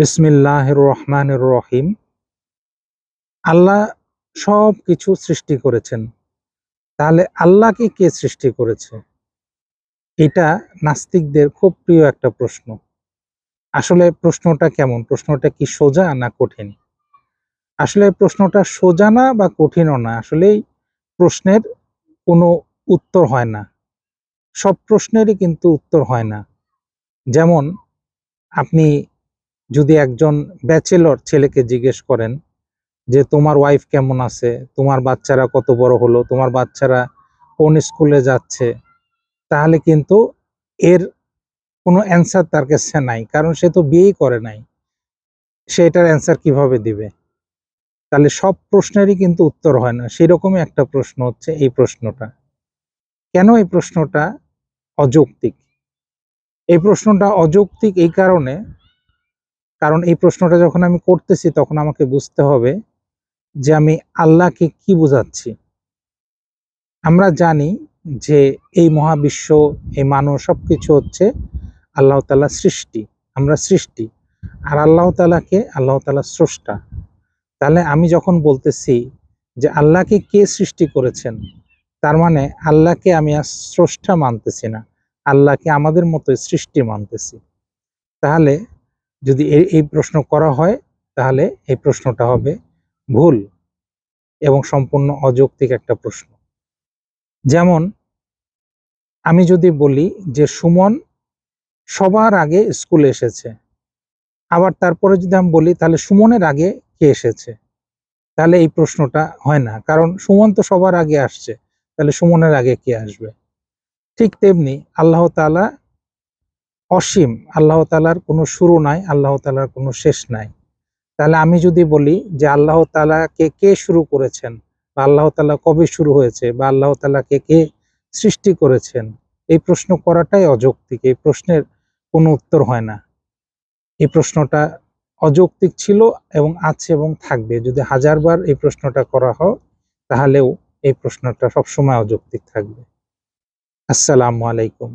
বিসমিল্লাহ রহমান রহিম আল্লাহ সব কিছু সৃষ্টি করেছেন। তাহলে আল্লাহকে কে সৃষ্টি করেছে? এটা নাস্তিকদের খুব প্রিয় একটা প্রশ্ন। আসলে প্রশ্নটা কেমন? প্রশ্নটা কি সোজা না কঠিন? আসলে প্রশ্নটা সোজা না বা কঠিনও না, আসলেই প্রশ্নের কোনো উত্তর হয় না। সব প্রশ্নেরই কিন্তু উত্তর হয় না। যেমন আপনি যদি একজন ব্যাচেলর ছেলেকে জিজ্ঞেস করেন যে তোমার ওয়াইফ কেমন আছে? তোমার বাচ্চারা কত বড় হলো? তোমার বাচ্চারা কোন স্কুলে যাচ্ছে? তাহলে কিন্তু এর কোনো অ্যান্সার তার কাছে নাই, কারণ সে তো বিয়েই করে নাই। সে এটার অ্যান্সার কীভাবে দিবে? তাহলে সব প্রশ্নেরই কিন্তু উত্তর হয় না। সেরকমই একটা প্রশ্ন হচ্ছে এই প্রশ্নটা। কেন এই প্রশ্নটা অযৌক্তিক? এই প্রশ্নটা অযৌক্তিক এই কারণে কারণ এই প্রশ্নটা যখন আমি করতেছি, তখন আমাকে বুঝতে হবে যে আমি আল্লাহকে কি বোঝাচ্ছি। আমরা জানি যে এই মহাবিশ্ব, এই মানুষ সবকিছু হচ্ছে আল্লাহ তালা সৃষ্টি, আমরা সৃষ্টি। আর আল্লাহ তালাকে আল্লাহ তালা স্রষ্টা। তাহলে আমি যখন বলতেছি যে আল্লাহকে কে সৃষ্টি করেছেন, তার মানে আল্লাহকে আমি আর স্রষ্টা মানতেছি না, আল্লাহকে আমাদের মতোই সৃষ্টি মানতেছি। তাহলে যদি এই প্রশ্ন করা হয়, তাহলে এই প্রশ্নটা হবে ভুল এবং সম্পূর্ণ অযৌক্তিক একটা প্রশ্ন। যেমন, আমি যদি বলি যে সুমন সবার আগে স্কুলে এসেছে, আবার তারপরে যদি আমি বলি তাহলে সুমনের আগে কে এসেছে? তাহলে এই প্রশ্নটা হয় না, কারণ সুমন তো সবার আগে আসছে, তাহলে সুমনের আগে কে আসবে? ঠিক তেমনি আল্লাহ তালা অসীম, আল্লাহ তালার কোনো শুরু নাই, আল্লাহ তালার কোনো শেষ নাই। তাহলে আমি যদি বলি যে আল্লাহ তালাকে কে শুরু করেছেন বা আল্লাহ তালা কবে শুরু হয়েছে বা আল্লাহ তালাকে কে সৃষ্টি করেছেন, এই প্রশ্ন করাটাই অযৌক্তিক, এই প্রশ্নের কোনো উত্তর হয় না। এই প্রশ্নটা অযৌক্তিক ছিল এবং আছে এবং থাকবে। যদি হাজারবার এই প্রশ্নটা করা হয়, তাহলেও এই প্রশ্নটা সবসময় অযৌক্তিক থাকবে। আসসালামু আলাইকুম।